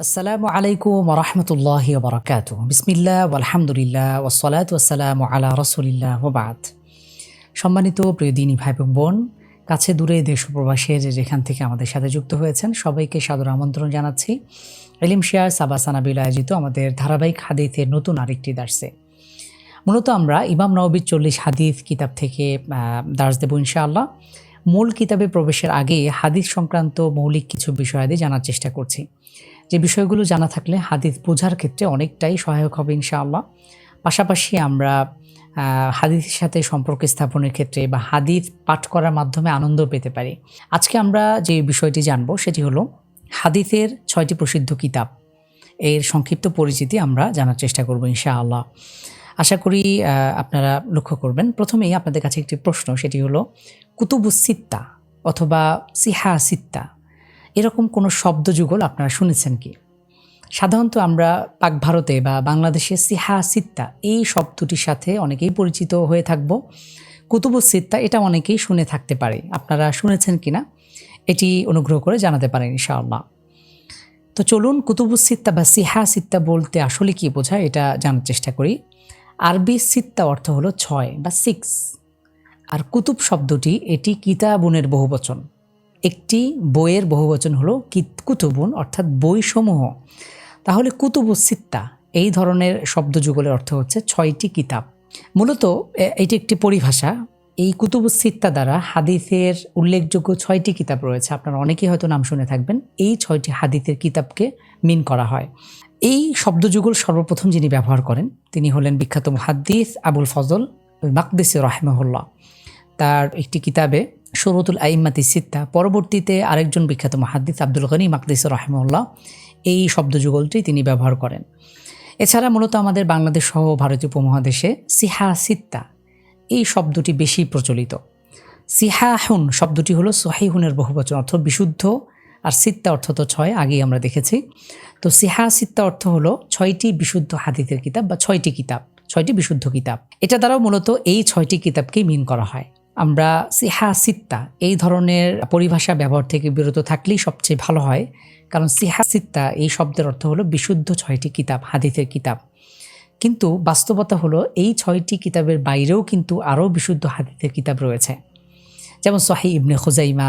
আসসালামু আলাইকুম রহমতুল্লাহ বরকাত বিসমিল্লা আলহামদুলিল্লাহ ওসলাত ওসালাম আলা রসুলিল্লাহ ওবাদ সম্মানিত প্রিয় দিনী ভাই বোন, কাছে দূরে দেশ প্রবাসের যেখান থেকে আমাদের সাথে যুক্ত হয়েছেন, সবাইকে সাদর আমন্ত্রণ জানাচ্ছি। এলিম শেয়ার সাবাসানাবিল আয়োজিত আমাদের ধারাবাহিক হাদিথের নতুন আরেকটি দার্সে। মূলত আমরা ইমাম নবীর চল্লিশ হাদিস কিতাব থেকে দার্স দেব ইনশাআল্লাহ। মূল কিতাবে প্রবেশের আগে হাদিস সংক্রান্ত মৌলিক কিছু বিষয়াদি জানার চেষ্টা করছি। যে বিষয়গুলো জানা থাকলে হাদিস বোঝার ক্ষেত্রে অনেকটাই সহায়ক হবে ইনশাআল্লাহ। পাশাপাশি আমরা হাদিসের সাথে সম্পর্ক স্থাপনের ক্ষেত্রে বা হাদিস পাঠ করার মাধ্যমে আনন্দ পেতে পারি। আজকে আমরা যে বিষয়টি জানব সেটি হলো হাদিসের ছয়টি প্রসিদ্ধ কিতাব। এর সংক্ষিপ্ত পরিচিতি আমরা জানার চেষ্টা করব ইনশাআল্লাহ। আশা করি আপনারা লক্ষ্য করবেন। প্রথমেই আপনাদের কাছে একটি প্রশ্ন, সেটি হলো কুতুবুসিত্তা অথবা সিহা সিত্তা এরকম কোনো শব্দযুগল আপনারা শুনেছেন কি? সাধারণত আমরা পাক ভারতে বা বাংলাদেশে সিহা সিত্তা এই শব্দটির সাথে অনেকেই পরিচিত হয়ে থাকব। কুতুবুস সিত্তা এটা অনেকেই শুনে থাকতে পারে। আপনারা শুনেছেন কিনা? এটি অনুগ্রহ করে জানাতে পারেন ইনশাআল্লাহ। তো চলুন কুতুবুস সিত্তা বা সিহা সিত্তা বলতে আসলে কি বোঝায় এটা জানার চেষ্টা করি। আরবি সিত্তা অর্থ হলো ছয় বা সিক্স। আর কুতুব শব্দটি এটি কিতাবুনের বহুবচন। একটি বইয়ের বহুবচন হলো কিত, কুতুবুন, অর্থাৎ বইসমূহ। তাহলে কুতুবু সিত্তা, এই ধরনের শব্দযুগলের অর্থ হচ্ছে ছয়টি কিতাব। মূলত এটি একটি পরিভাষা। এই কুতুবু সিত্তা দ্বারা হাদিসের উল্লেখযোগ্য ছয়টি কিতাব রয়েছে। আপনারা অনেকেই হয়তো নাম শুনে থাকবেন। এই ছয়টি হাদিসের কিতাবকে মিন করা হয়। এই শব্দযুগল সর্বপ্রথম যিনি ব্যবহার করেন, তিনি হলেন বিখ্যাত মুহাদ্দিস আবুল ফজল মাকদিস রহমহুল্লাহ। তার একটি কিতাবে শরতুল আইম্মাতি সিত্তা। পরবর্তীতে আরেকজন বিখ্যাত মহাদ্দিস আব্দুল গনি মাকদিস রহমউল্লাহ এই শব্দযুগলটি তিনি ব্যবহার করেন। এছাড়া মূলত আমাদের বাংলাদেশ সহ ভারতীয় উপমহাদেশে সিহা সিত্তা, এই শব্দটি বেশি প্রচলিত। সিহাহুন শব্দটি হলো সহিহুনের বহুবচন অর্থ বিশুদ্ধ, আর সিত্তা অর্থ তো ছয়, আগেই আমরা দেখেছি। তো সিহা সিত্তা অর্থ হলো ছয়টি বিশুদ্ধ হাদিসের কিতাব বা ছয়টি কিতাব, ছয়টি বিশুদ্ধ কিতাব। এটা দ্বারাও মূলত এই ছয়টি কিতাবকেই মিন করা হয়। আমরা সিহা সিত্তা এই ধরনের পরিভাষা ব্যবহার থেকে বিরত থাকলেই সবচেয়ে ভালো হয়। কারণ সিহা সিত্তা এই শব্দের অর্থ হলো বিশুদ্ধ ছয়টি কিতাব, হাদিসের কিতাব। কিন্তু বাস্তবতা হলো এই ছয়টি কিতাবের বাইরেও কিন্তু আরও বিশুদ্ধ হাদিসের কিতাব রয়েছে। যেমন সহি ইবনে খুজাইমা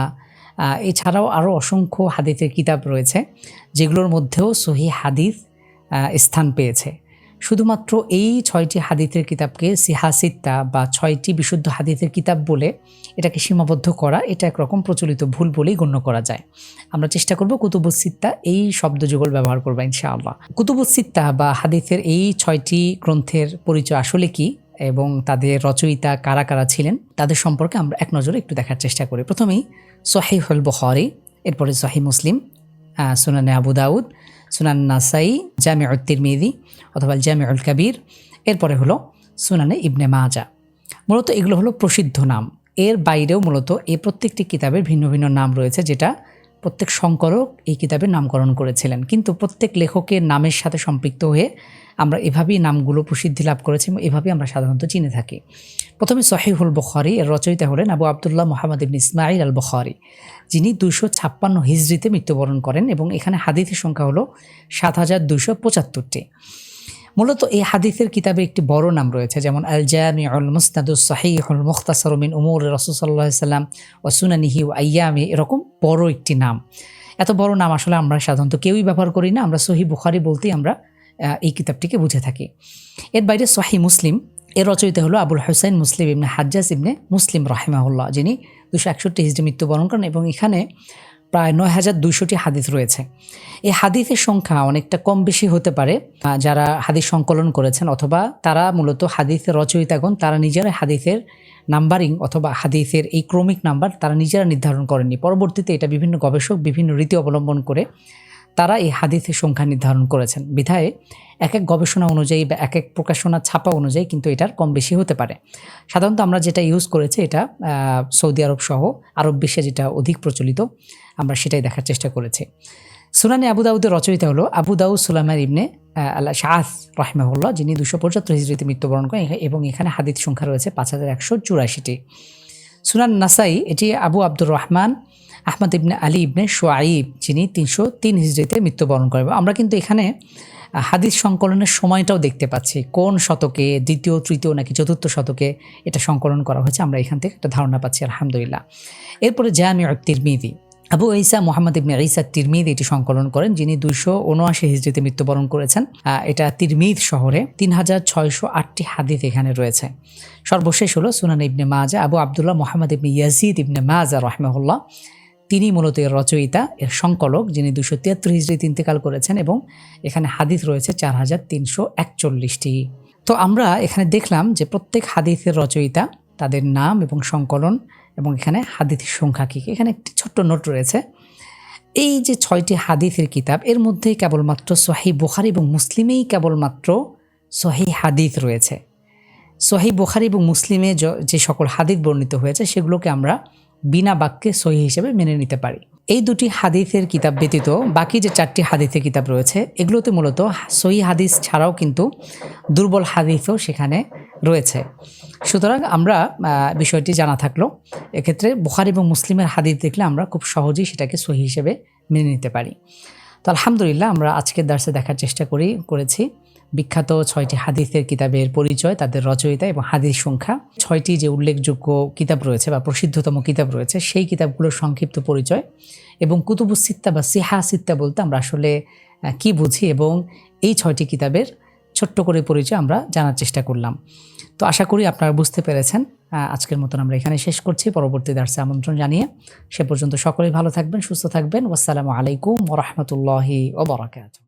এছাড়াও আরও অসংখ্য হাদিসের কিতাব রয়েছে, যেগুলোর মধ্যেও সহি হাদিস স্থান পেয়েছে। শুধুমাত্র এই ছয়টি হাদিসের কিতাবকে সিহাসিত্তা বা ছয়টি বিশুদ্ধ হাদিসের কিতাব বলে এটাকে সীমাবদ্ধ করা, এটা একরকম প্রচলিত ভুল বলেই গণ্য করা যায়। আমরা চেষ্টা করব কুতুবুসিত্তা এই শব্দযুগল ব্যবহার করব, ইনশাআল্লাহ। কুতুবুসিত্তা বা হাদিসের এই ছয়টি গ্রন্থের পরিচয় আসলে কি এবং তাদের রচয়িতা কারা কারা ছিলেন, তাদের সম্পর্কে আমরা এক নজরে একটু দেখার চেষ্টা করি। প্রথমেই সহিহুল বুখারী, এরপরে সহি মুসলিম সুনানে আবু দাউদ সুনান নাসাই জামে তিরমিদি অথবা জামে উল কাবির। এরপরে হলো সুনানে ইবনে মাজা মূলত এগুলো হলো প্রসিদ্ধ নাম। এর বাইরেও মূলত এই প্রত্যেকটি কিতাবের ভিন্ন ভিন্ন নাম রয়েছে, যেটা প্রত্যেক সংকরক এই কিতাবের নামকরণ করেছিলেন। কিন্তু প্রত্যেক লেখকের নামের সাথে সম্পৃক্ত হয়ে আমরা এভাবেই নামগুলো প্রসিদ্ধি লাভ করেছি এবং এভাবেই আমরা সাধারণত চিনে থাকি। প্রথমে সহিহুল বখারি এর রচয়িতা হলেন আবু আবদুল্লাহ মোহাম্মদ ইবন ইসমাইল আল বখারি যিনি দুইশো ছাপ্পান্ন হিজড়িতে মৃত্যুবরণ করেন এবং এখানে হাদিসের সংখ্যা হলো সাত হাজার দুইশো পঁচাত্তরটি। মূলত এই হাদিসের কিতাবে একটি বড় নাম রয়েছে, যেমন আল জামি আল মুস্তাদুস সাহিহুল মুখতাসর মিন উমর রসুল্লাহ সাল্লাম ও সুনানিহি আয়ামি এরকম বড় একটি নাম। এত বড় নাম আসলে আমরা সাধারণত কেউই ব্যবহার করি না, আমরা সহি বুখারি বলতেই আমরা এই কিতাবটিকে বুঝে থাকি। এর বাইরে সহি মুসলিম, এর রচয়িতা হলো আবুল হোসেন মুসলিম ইবনে হাজ্জাজ ইবনে মুসলিম রাহিমাহুল্লাহ, যিনি দুশো একষট্টি হিজড়ি মৃত্যুবরণ করেন এবং এখানে প্রায় নয় হাজার দুশোটি হাদিস রয়েছে। এই হাদিসের সংখ্যা অনেকটা কম বেশি হতে পারে যারা হাদিস সংকলন করেছেন অথবা তারা মূলত হাদিসের রচয়িতাগণ, তারা নিজেরা হাদিসের নাম্বারিং অথবা হাদিসের এই ক্রমিক নাম্বার তারা নিজেরা নির্ধারণ করেননি। পরবর্তীতে এটা বিভিন্ন গবেষক বিভিন্ন রীতি অবলম্বন করে তারা এই হাদিসের সংখ্যা নির্ধারণ করেছেন। বিধায় এক এক গবেষণা অনুযায়ী বা এক এক প্রকাশনা ছাপা অনুযায়ী কিন্তু এটার কম বেশি হতে পারে। সাধারণত আমরা যেটা ইউজ করেছি এটা সৌদি আরব সহ আরব বিশ্বে যেটা অধিক প্রচলিত, আমরা সেটাই দেখার চেষ্টা করেছি। সুনানি আবু দাউদের রচয়িতা হলো আবু দাউদ সুলাইমান ইবনে আল্লাহ শাহ রাহিমাহুল্লাহ, যিনি দুশো পঁচাত্তর হিজড়িতে মৃত্যুবরণ করেন। এবং এখানে হাদিস সংখ্যা রয়েছে পাঁচ হাজার একশো চুরাশিটি। সুনান নাসাই, এটি আবু আব্দুর রহমান আহমদ ইবনে আলী ইবনে সোয়াইব, যিনি তিনশো তিন হিজড়িতে মৃত্যুবরণ করেন। আমরা কিন্তু এখানে হাদিস সংকলনের সময়টাও দেখতে পাচ্ছি। কোন শতকে, দ্বিতীয়, তৃতীয় নাকি চতুর্থ শতকে এটা সংকলন করা হয়েছে, আমরা এখান থেকে একটা ধারণা পাচ্ছি, আলহামদুলিল্লাহ। এরপরে জামি তিরমিদি। আবু ঈসা মোহাম্মদ ইবনে ঈসা তিরমিদ এটি সংকলন করেন, যিনি দুইশো উনআশি হিজড়িতে মৃত্যুবরণ করেছেন। এটা তিরমিদ শহরে তিন হাজার ছয়শো আটটি হাদিস এখানে রয়েছে। সর্বশেষ হলো Sunan Ibn Majah, Abu Abdullah Muhammad Ibn Yazid Ibn Majah, রহমাহুল্লাহ। তিনি মূলত এর রচয়িতা, এর সংকলক, যিনি দুশো তিয়াত্তর হিজড়িতে ইন্তেকাল করেছেন এবং এখানে হাদিস রয়েছে চার হাজার তিনশো একচল্লিশটি। তো আমরা এখানে দেখলাম যে প্রত্যেক হাদিসের রচয়িতা, তাদের নাম এবং সংকলন এবং এখানে হাদিসের সংখ্যা কী। এখানে একটি ছোট্ট নোট রয়েছে। এই যে ছয়টি হাদিসের কিতাব, এর মধ্যেই কেবলমাত্র সহি বুখারি এবং মুসলিমেই কেবলমাত্র সহি হাদিস রয়েছে। সহি বুখারি এবং মুসলিমে যে সকল হাদিস বর্ণিত হয়েছে, সেগুলোকে আমরা বিনা বাক্যে সহি হিসেবে মেনে নিতে পারি। এই দুটি হাদিসের কিতাব ব্যতীত বাকি যে চারটি হাদিসের কিতাব রয়েছে, এগুলোতে মূলত সহি হাদিস ছাড়াও কিন্তু দুর্বল হাদিসও সেখানে রয়েছে। সুতরাং আমরা বিষয়টি জানা থাকল, এক্ষেত্রে বুখারি এবং মুসলিমের হাদিস দেখলে আমরা খুব সহজেই সেটাকে সহি হিসেবে মেনে নিতে পারি। তো আলহামদুলিল্লাহ আমরা আজকের দার্সে দেখার চেষ্টা করি, করেছি। বিখ্যাত ছয়টি হাদিসের কিতাবের পরিচয়, তাদের রচয়িতা এবং হাদিস সংখ্যা। ছয়টি যে উল্লেখযোগ্য কিতাব রয়েছে বা প্রসিদ্ধতম কিতাব রয়েছে, সেই কিতাবগুলোর সংক্ষিপ্ত পরিচয় এবং কুতুবুস সিত্তা বা সিহা সিত্তা বলতে আমরা আসলে কি বুঝি এবং এই ছয়টি কিতাবের ছোট্ট করে পরিচয় আমরা জানার চেষ্টা করলাম। তো আশা করি আপনারা বুঝতে পেরেছেন আজকের মতন আমরা এখানে শেষ করছি। পরবর্তী দার্সে আমন্ত্রণ জানিয়ে সে পর্যন্ত সকলেই ভালো থাকবেন, সুস্থ থাকবেন। ওয়াসসালামু আলাইকুম ওরহমতুল্লাহি ওবরাকাত